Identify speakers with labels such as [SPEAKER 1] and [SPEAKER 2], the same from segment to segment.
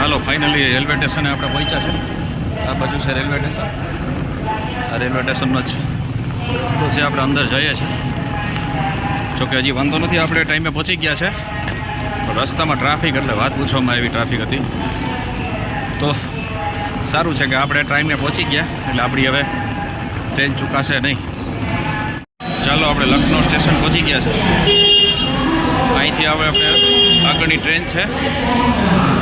[SPEAKER 1] ચાલો finally railway સ્ટેશને આપણે પહોંચ્યા છે. આ બાજુ છે રેલવે સ્ટેશન આ રેલવે સ્ટેશનનો જ છે, આપણે અંદર જઈએ છીએ. જોકે હજી વાંધો નથી, આપણે ટાઈમે પહોંચી ગયા છે. રસ્તામાં ટ્રાફિક એટલે વાત પૂછવામાં એવી ટ્રાફિક હતી. તો સારું છે કે આપણે ટાઈમે પહોંચી ગયા, એટલે આપણી હવે ટ્રેન ચૂકાશે નહીં. ચાલો, આપણે લખનૌ સ્ટેશન પહોંચી ગયા છે. અહીંથી હવે આપણે આગળની ટ્રેન છે.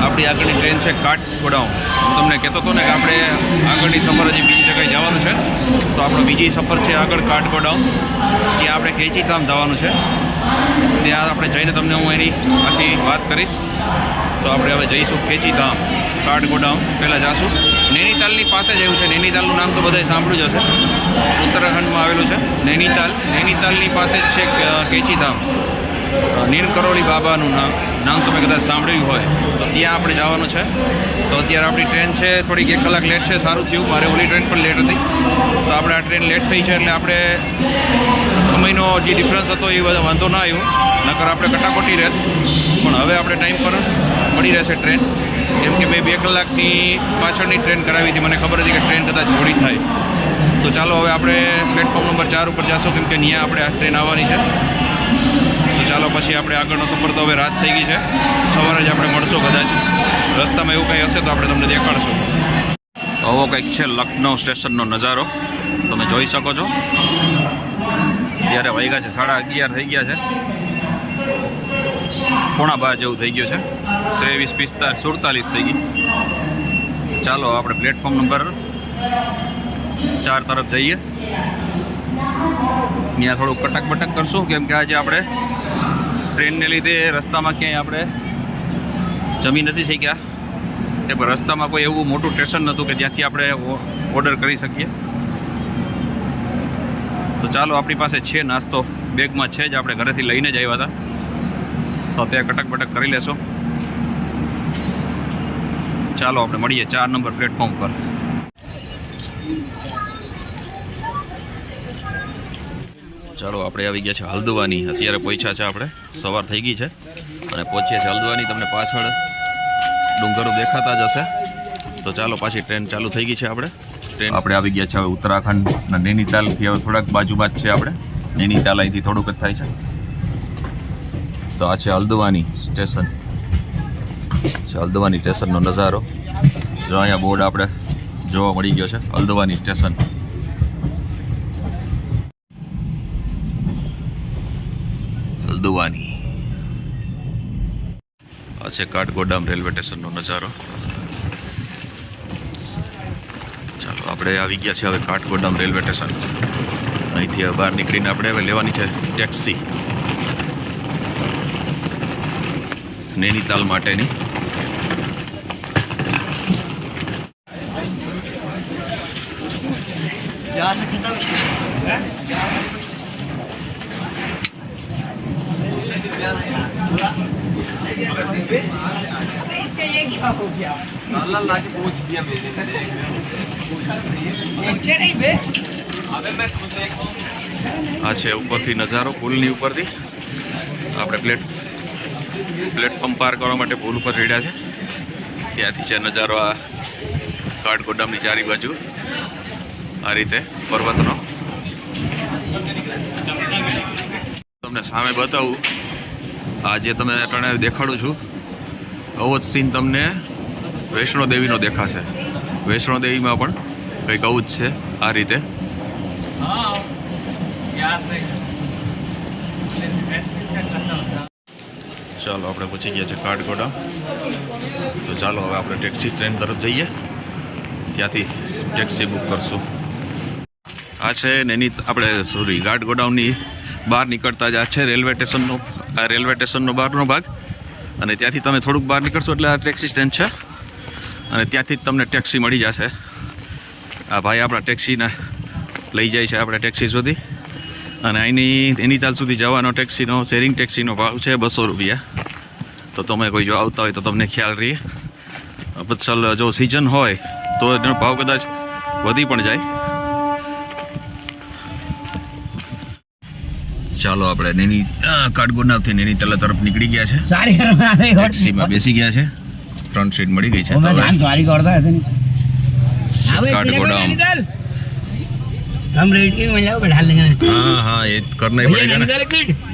[SPEAKER 1] આપણી આગળની ટ્રેન છે કાઠગોડાઉન. હું તમને કહેતો હતો ને કે આપણે આગળની સફર હજી બીજી જગ્યાએ જવાનું છે. તો આપણો બીજી સફર છે આગળ કાઠગોડાઉન ત્યાં આપણે કેચીધામ જવાનું છે. ત્યાં આપણે જઈને તમને હું એની આખી વાત કરીશ. તો આપણે હવે જઈશું કેચીધામ, કાઠગોડાઉન. પહેલાં જાશું. નૈનીતાલની પાસે જ એવું છે. નૈનીતાલનું નામ તો બધાએ સાંભળ્યું જ હશે. ઉત્તરાખંડમાં આવેલું છે. નૈનીતાલ, નૈનીતાલની પાસે જ છે કેચીધામ. નીલ કરોલી બાબાનું નામ નામ તમે કદાચ સાંભળ્યું હોય. તો ત્યાં આપણે જવાનું છે. તો અત્યારે આપણી ટ્રેન છે, થોડીક એક કલાક લેટ છે, સારું થયું. મારે ઓલી ટ્રેન પણ લેટ હતી. તો આપણે આ ટ્રેન લેટ થઈ છે, એટલે આપણે સમયનો જે ડિફરન્સ હતો એ વાંધો ના આવ્યો. નકર આપણે કટાકોટી રહેત. પણ હવે આપણે ટાઈમ પર મળી રહેશે ટ્રેન. કેમ કે મેં બે કલાકની પાછળની ટ્રેન કરાવી હતી. મને ખબર હતી કે ટ્રેન કદાચ મોડી થાય. તો ચાલો હવે આપણે પ્લેટફોર્મ નંબર ચાર ઉપર જાશું. કેમ કે ત્યાં આપણે આ ટ્રેન આવવાની છે. ચાલો પછી આપણે આગળનો સફર તો હવે રાત થઈ ગઈ છે. સવારે જ આપણે મળશું કદાચ. રસ્તામાં એવું કંઈ હશે તો આપણે તમને દેખાડશું. આવો કંઈક છે લખનૌ સ્ટેશનનો નજારો. તમે જોઈ શકો છો. ત્યારે વાગ્યા છે, સાડા અગિયાર થઈ ગયા છે. પોણા બાર જેવું થઈ ગયું છે. ત્રેવીસ, પિસ્તાલીસ, સુડતાલીસ થઈ ગઈ. ચાલો આપણે પ્લેટફોર્મ નંબર ચાર તરફ જઈએ. ત્યાં થોડું કટક બટક કરશું, કેમ કે આજે આપણે ટ્રેનને લીધે રસ્તામાં ક્યાંય આપણે જમી નથી શક્યા. તે પણ રસ્તામાં કોઈ એવું મોટું સ્ટેશન નહોતું કે જ્યાંથી આપણે ઓર્ડર કરી શકીએ. તો ચાલો આપણી પાસે છે નાસ્તો. બેગમાં છે જ, આપણે ઘરેથી લઈને જ આવ્યા હતા. તો ત્યાં કટક બટક કરી લેશો. ચાલો આપણે મળીએ ચાર નંબર પ્લેટફોર્મ પર. ચાલો, આપણે આવી ગયા છે હલ્દવાની. અત્યારે પહોંચ્યા છે આપણે. સવાર થઈ ગઈ છે. અને પહોંચીએ છીએ હલ્દવાની. તમને પાછળ ડુંગરો દેખાતા જ હશે. તો ચાલો, પાછી ટ્રેન ચાલુ થઈ ગઈ છે આપણે. ટ્રેન આપણે આવી ગયા છે હવે અને નૈનીતાલથી હવે થોડાક બાજુમાં જ છે આપણે. નૈનીતાલ અહીંથી થોડુંક જ થાય છે. તો આ છે હલ્દવાની સ્ટેશન. છે હલ્દવાની સ્ટેશનનો નજારો. જો અહીંયા બોર્ડ આપણે જોવા મળી ગયો છે. હલ્દવાની સ્ટેશન. હલ્દુવાની આ છે કાઠગોડામ રેલવે સ્ટેશનનો નજારો. ચાલો, આપણે આવી ગયા છીએ હવે કાઠગોડામ રેલવે સ્ટેશન. અહીંથી બહાર નીકળીને આપણે હવે લેવાની છે ટેક્સી. નૈનીતાલ માટેની.
[SPEAKER 2] જા સકતા
[SPEAKER 3] इसका ये क्या हो गया
[SPEAKER 4] अल्लाह ला के पूछ दिया मैंने
[SPEAKER 3] पूछे नहीं बे
[SPEAKER 4] अबे मैं खुद देखा
[SPEAKER 1] આ છે ઉપરથી નજારો પુલની ઉપરથી આપણે પ્લેટ પ્લેટફોર્મ પાર કરવા માટે પુલ ઉપર ચડ્યા છે ત્યાંથી છે નજારો આ કાઠગોડામની ચારી બાજુ આ રીતે પર્વતનો તમને સામે બતાવું આ જે તમે અટાણે દેખાડું છું, આવો જ સીન તમને વૈષ્ણોદેવીનો દેખાશે. વૈષ્ણોદેવીમાં પણ કંઈક આવું જ છે આ રીતે. ચાલો, આપણે પહોંચી ગયા છે કાઠગોડા. તો ચાલો, હવે આપણે ટેક્સી ટ્રેન તરફ જઈએ. ત્યાંથી ટેક્સી બુક કરશું. આ છે નૈની આપણે સોરી કાઠગોડાઉનની બહાર નીકળતા જ આ છે રેલવે સ્ટેશનનો, આ રેલવે સ્ટેશનનો બહારનો ભાગ. અને ત્યાંથી તમે થોડુંક બહાર નીકળશો એટલે આ ટેક્સી સ્ટેન્ડ છે. અને ત્યાંથી જ તમને ટેક્સી મળી જશે. આ ભાઈ આપણા ટેક્સીને લઈ જાય છે આપણે ટેક્સી સુધી. અને અહીંની નૈનીતાલ સુધી જવાનો ટેક્સીનો, શેરિંગ ટેક્સીનો ભાવ છે બસો રૂપિયા. તો તમે કોઈ જો આવતા હોય તો તમને ખ્યાલ રહીએ બચ્ચલ જો સિઝન હોય તો એનો ભાવ કદાચ વધી પણ જાય. ચાલો આપણે નૈની કાઠગોડાથી નૈનીતાલ તરફ નીકળી ગયા છે
[SPEAKER 2] सारी करवाने
[SPEAKER 1] ટેક્સીમાં બેસી ગયા છે ફ્રન્ટ સીટ મળી ગઈ છે
[SPEAKER 5] वो मैं
[SPEAKER 1] તો
[SPEAKER 5] धान सवारी करता ऐसे नहीं अबे
[SPEAKER 1] કાઠ
[SPEAKER 5] इतने का
[SPEAKER 1] ગોડાઉન
[SPEAKER 5] नैनीताल हम रेट की मिल जाओ बैठा लेंगे
[SPEAKER 1] हाँ हाँ ये करना ही
[SPEAKER 5] भैया
[SPEAKER 1] पड़ेगा ना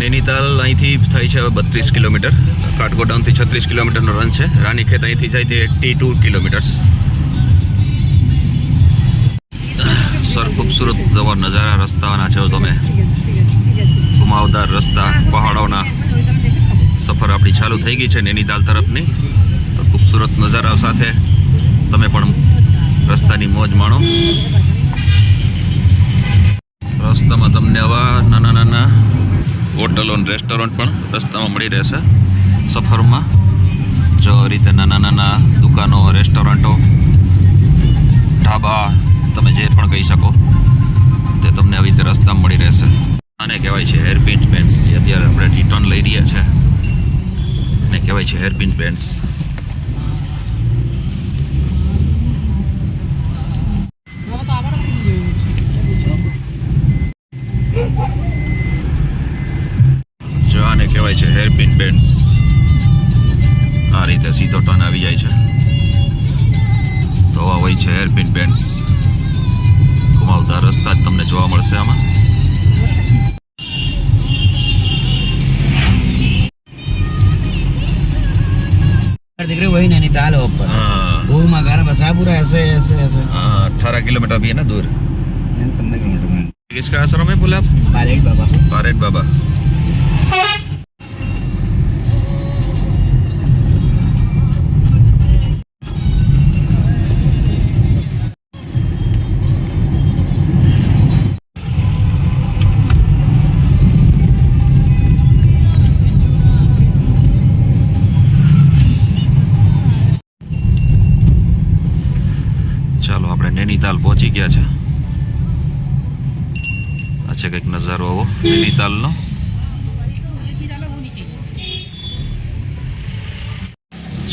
[SPEAKER 1] નૈનીતાલ અહીંથી થાય છે હવે બત્રીસ કિલોમીટર. કાઠગોડાઉનથી છત્રીસ કિલોમીટરનો રન છે. રાનીખેત અહીંથી જાય તે એટી ટુ કિલોમીટર્સ. સર, ખૂબસૂરત જવા નજારા, રસ્તાના છો તમે. ઘુમાવદાર રસ્તા, પહાડોના. સફર આપણી ચાલુ થઈ ગઈ છે નૈનીતાલ તરફની. તો ખૂબસૂરત નજારા સાથે તમે પણ રસ્તાની મોજ માણો. રસ્તામાં તમને આવા નાના નાના હોટલો અને રેસ્ટોરન્ટ પણ રસ્તામાં મળી રહેશે સફરમાં. જો રીતે નાના નાના દુકાનો, રેસ્ટોરન્ટો ઢાબા તમે જે પણ કહી શકો, તે તમને આવી રીતે રસ્તામાં મળી રહેશે. આને કહેવાય છે હેરપિન પેન્ટ્સ જે અત્યારે આપણે રિટર્ન લઈ રહ્યા છે. એને કહેવાય છે હેરપિન પેન્ટ્સ
[SPEAKER 5] मकान बसा है पूरा ऐसे ऐसे ऐसे
[SPEAKER 1] अठारह किलोमीटर भी है ना दूर
[SPEAKER 5] पंद्रह किलोमीटर में
[SPEAKER 1] किसका आश्रम है बोले आप
[SPEAKER 5] पायलट बाबा
[SPEAKER 1] पारेट बाबा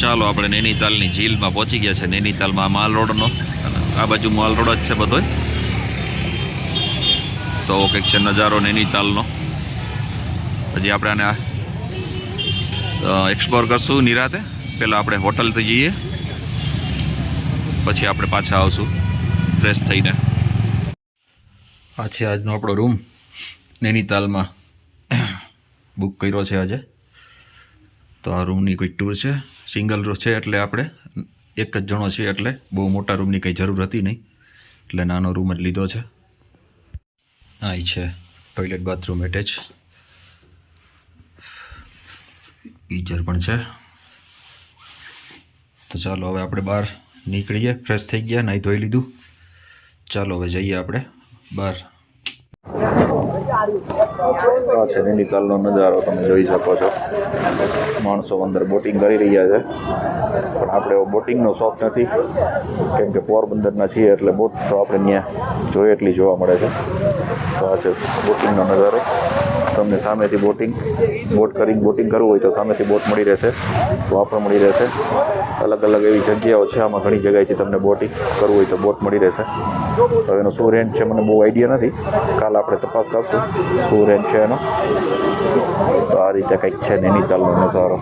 [SPEAKER 1] ચાલો આપણે નૈનીતાલની ઝીલમાં પહોંચી ગયા છે. નૈનીતાલમાં માલ રોડનો. આ બાજુ માલ રોડ જ છે બધો તો કંઈક છે નજારો નૈનીતાલનો. પછી આપણે આને એક્સપ્લોર કરશું નિરાતે. પહેલાં આપણે હોટલ થઈ જઈએ. પછી આપણે પાછા આવશું. ફ્રેશ થઈને. આ છે આજનો આપણો રૂમ નૈનીતાલમાં. બુક કર્યો છે આજે. તો આ રૂમની કોઈ ટૂર છે. સિંગલ રૂમ છે એટલે આપણે એક જ જણો છીએ એટલે બહુ મોટા રૂમની કંઈ જરૂર હતી નહીં. એટલે નાનો રૂમ જ લીધો છે. આ છે ટોયલેટ બાથરૂમ એટેચ ગીઝર પણ છે. તો ચાલો હવે આપણે બહાર નીકળીએ. ફ્રેશ થઈ ગયા નાહી ધોઈ લીધું. ચાલો હવે જઈએ આપણે બહાર. આ છે નૈનીતાલનો નજારો, તમે જોઈ શકો છો. માણસો અંદર બોટિંગ કરી રહ્યા છે. પણ આપણે એવો બોટિંગનો શોખ નથી. કેમ કે પોરબંદરના છીએ એટલે બોટ તો આપણે ત્યાં જોઈએ એટલી જોવા મળે છે. તો આ છે બોટિંગનો નજારો. તમને સામેથી બોટિંગ બોટ કરી બોટિંગ કરવું હોય તો સામેથી બોટ મળી રહેશે આ મળી રહેશે. અલગ અલગ એવી જગ્યાઓ છે, આમાં ઘણી જગ્યાએથી તમને બોટિંગ કરવું હોય તો બોટ મળી રહેશે. તો એનો શું રેન્ટ છે, મને બહુ આઈડિયા નથી. કાલ આપણે તપાસ કરશું, શું રેન્ટ છે એનો. તો આ રીતે કંઈક છે નૈનીતાલનો નજારો.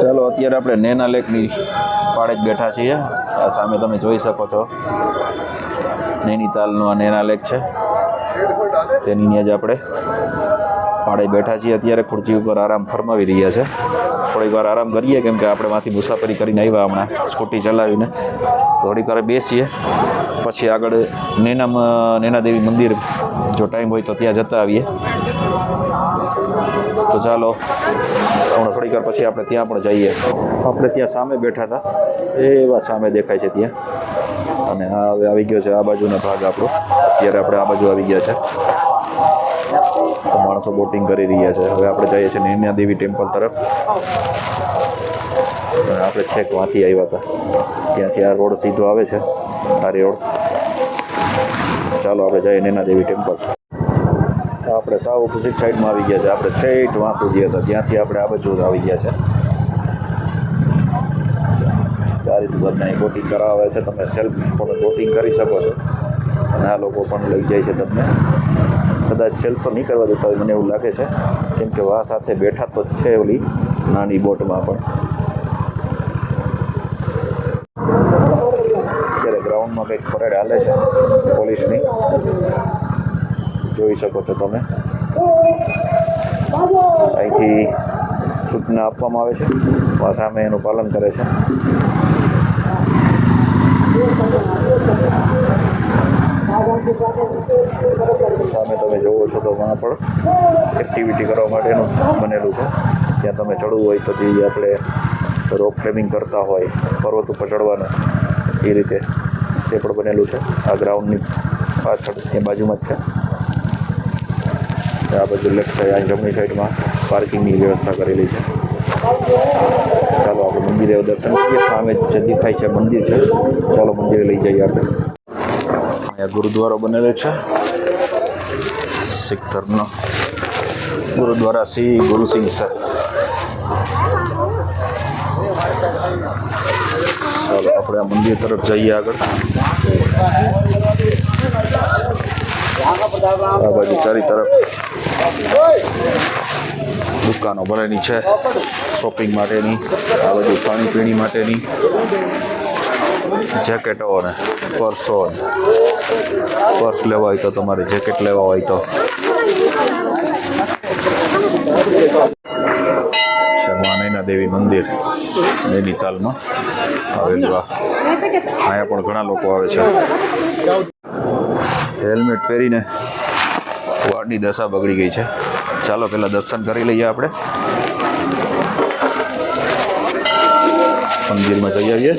[SPEAKER 1] ચાલો, અત્યારે આપણે નેના લેકની પાડે જ બેઠા છીએ. આ સામે તમે જોઈ શકો છો. નૈનીતાલનો આ નેના લેક છે. તેની જ આપણે પાડે બેઠા છીએ. અત્યારે ખુરચી ઉપર આરામ ફરમાવી રહ્યા છે. થોડીક વાર આરામ કરીએ, કેમ કે આપણે માંથી મુસાફરી કરીને આવ્યા હમણાં, સ્કૂટી ચલાવીને. થોડીક વાર બેસીએ. પછી આગળ નેનામાં નેના દેવી મંદિર, જો ટાઈમ હોય તો ત્યાં જતા આવીએ. તો ચાલો, હમણાં થોડીક વાર પછી આપણે ત્યાં પણ જઈએ. આપણે ત્યાં સામે બેઠા હતા. એવા સામે દેખાય છે ત્યાં. અને આ હવે આવી ગયો છે આ બાજુનો ભાગ આપણો. અત્યારે આપણે આ બાજુ આવી ગયા છે. માણસો બોટિંગ કરી રહ્યા છે. હવે આપણે જઈએ છીએ નૈના દેવી ટેમ્પલ તરફ. આપણે છેક વાંથી આવ્યા હતા. ત્યાંથી આ રોડ સીધો આવે છે. આ રોડ. ચાલો, આપણે જઈએ નૈના દેવી ટેમ્પલ આપણે સાવ ઓપોઝિટ સાઈડમાં આવી ગયા છે. આપણે છેક વાં સુધી હતા. ત્યાંથી આપણે આ બાજુ આવી ગયા છે. આ રીતે બધા બોટિંગ કરાવે છે. તમે સેલ્ફ પણ બોટિંગ કરી શકો છો. અને આ લોકો પણ લઈ જાય છે તમને. કદાચ સેલ્ફ તો નહીં કરવા દેતા હોય, મને એવું લાગે છે. કેમ કે વા સાથે બેઠા તો છે ઓલી નાની બોટમાં પણ. અત્યારે ગ્રાઉન્ડમાં કંઈક પરેડ હાલે છે, પોલીસની. જોઈ શકો છો તમે. અહીંથી સૂચના આપવામાં આવે છે. સામે એનું પાલન કરે છે. સામે તમે જોવો છો તો વहाँ પણ એક્ટિવિટી કરવા માટેનું બનેલું છે. ત્યાં તમે ચડવું હોય તો જે આપણે રોક ક્લાઇમ્બિંગ કરતા હોય, પર્વત ઉપર ચડવાનું, એ રીતે તે પણ બનેલું છે. આ ગ્રાઉન્ડની પાછળ, એ બાજુમાં જ છે. આ બધું લેફ્ટ સાઈડ આ જમણી સાઈડમાં પાર્કિંગની વ્યવસ્થા કરેલી છે. ચાલો આપણે મંદિરે દર્શન કરીએ. સામે જે દેખાય છે મંદિર છે. ચાલો મંદિરે લઈ જઈએ આપણે. અહીંયા ગુરુદ્વારો બનેલો છે. શીખ ધર્મનો ગુરુદ્વારા શ્રી ગુરુસિંહ સર ચાલો આપણે આ મંદિર તરફ જઈએ આગળ. આ બાજુ ચારી તરફ દુકાનો ભરેલી છે. શોપિંગ માટેની, આ બાજુ પાણી પીણી માટેની જેકેટો ને પર્સો પર્સ લેવા હોય તો તમારે જેકેટ લેવા હોય તો. છે માનૈના દેવી મંદિર, નૈનીતાલમાં આવેલું અહીંયા પણ ઘણા લોકો આવે છે. હેલ્મેટ પહેરીને વાળની દશા બગડી ગઈ છે. ચાલો પહેલાં દર્શન કરી લઈએ આપણે. મંદિરમાં જઈ આવીએ.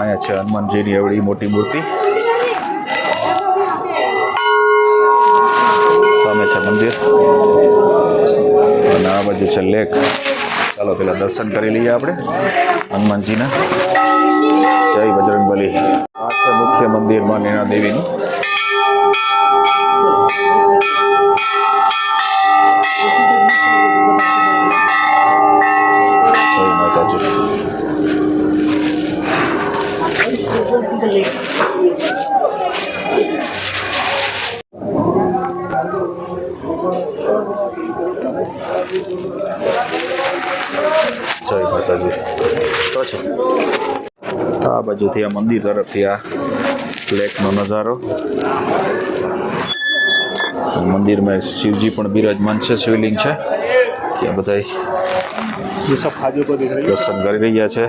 [SPEAKER 1] અહીંયા છે હનુમાનજીની એવડી મોટી મૂર્તિ. સામે છે મંદિર. અને આ બાજુ છે લેક. ચાલો પેલા દર્શન કરી લઈએ આપણે હનુમાનજીના. જય બજરંગબલી. આ છે મુખ્ય મંદિરમાં નૈના દેવીનું જય માતાજી જય માતાજી તો છે આ બાજુથી આ મંદિર તરફથી આ લેકનો નજારો. મંદિરમાં શિવજી પણ બિરાજમાન છે શિવલિંગ છે. ત્યાં બધા દર્શન કરી રહ્યા છે.